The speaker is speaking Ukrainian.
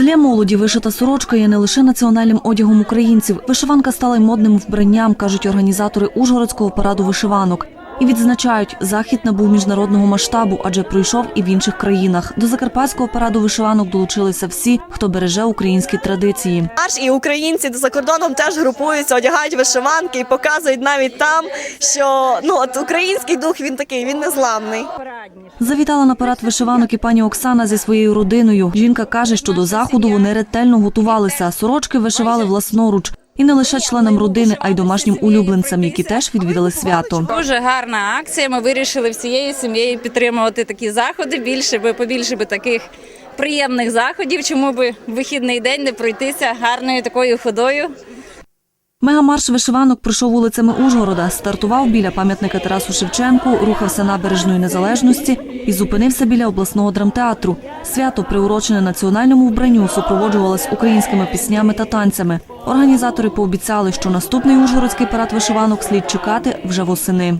Для молоді вишита сорочка є не лише національним одягом українців. Вишиванка стала й модним вбранням, кажуть організатори Ужгородського параду вишиванок. І відзначають, захід набув міжнародного масштабу, адже пройшов і в інших країнах. До закарпатського параду вишиванок долучилися всі, хто береже українські традиції. Наш і українці за кордоном теж групуються, одягають вишиванки і показують навіть там, що ну от український дух він такий, він незламний. Завітала на парад вишиванок і пані Оксана зі своєю родиною. Жінка каже, що до заходу вони ретельно готувалися. Сорочки вишивали власноруч. І не лише членам родини, а й домашнім улюбленцям, які теж відвідали свято. Дуже гарна акція. Ми вирішили всією сім'єю підтримувати такі заходи. Більше би побільше би таких приємних заходів. Чому би в вихідний день не пройтися гарною такою ходою? Мегамарш вишиванок пройшов вулицями Ужгорода, стартував біля пам'ятника Тарасу Шевченку, рухався набережною незалежності і зупинився біля обласного драмтеатру. Свято, приурочене національному вбранню, супроводжувалось українськими піснями та танцями. Організатори пообіцяли, що наступний ужгородський парад вишиванок слід чекати вже восени.